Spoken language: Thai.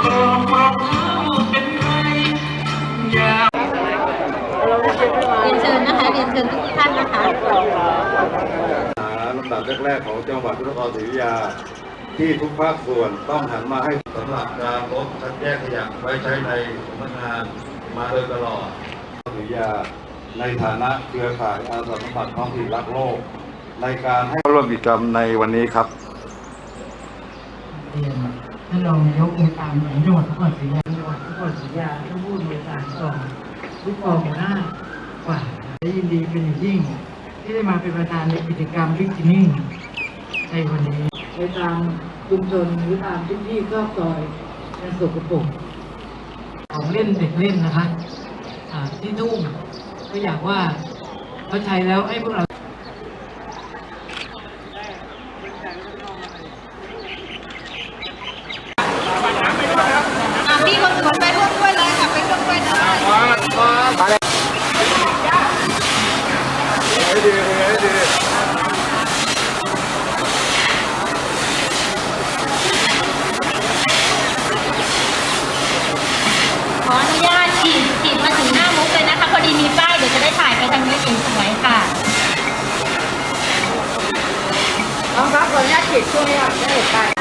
เรียนเชิญนะคะ เรียนเชิญทุกท่านนะคะลำดับแรกๆของจังหวัดพระนครศรีอยุธยา ที่ทุกภาคส่วนต้องหันมาให้สำหรับการลดคัดแยกขยะไว้ใช้ในสำนักงานมาโดยตลอดศรีอยุธยาในฐานะเครือข่ายอาสาสมัครท้องถิ่นรักโลก ในการให้ร่วมกิจกรรมในวันนี้ครับ ท่านรองนายกองค์การบริหารจังหวัดนครศรีธรรมราชจังหวัดนครศรีธรรมราชท่านผู้อำนวยการกองทุกกองหัวหน้ากว่าและยินดีเป็นอย่างยิ่ง ที่ได้มาเป็นประธานในกิจกรรมบิ๊กจินิ่งในวันนี้ในตามชุมชนหรือตามพื้นที่รอบซอยในสกปรกของเล่นเด็กเล่นนะคะอ่าที่ทุ่งก็อยากว่าเขาใช้แล้วให้พวกเรา อะพี่คนสวน ไปร่วมด้วยเลยค่ะไปร่วมด้วยเลยมาเลยให้ดีให้ดีขออนุญาตฉีดฉีดมาถึงหน้ามุกเลยนะคะพอดีมีป้ายเดี๋ยวจะได้ถ่ายไปทางนี้เองสวยค่ะน้องครับขออนุญาตฉีดช่วงนี้ครับได้เห็นไป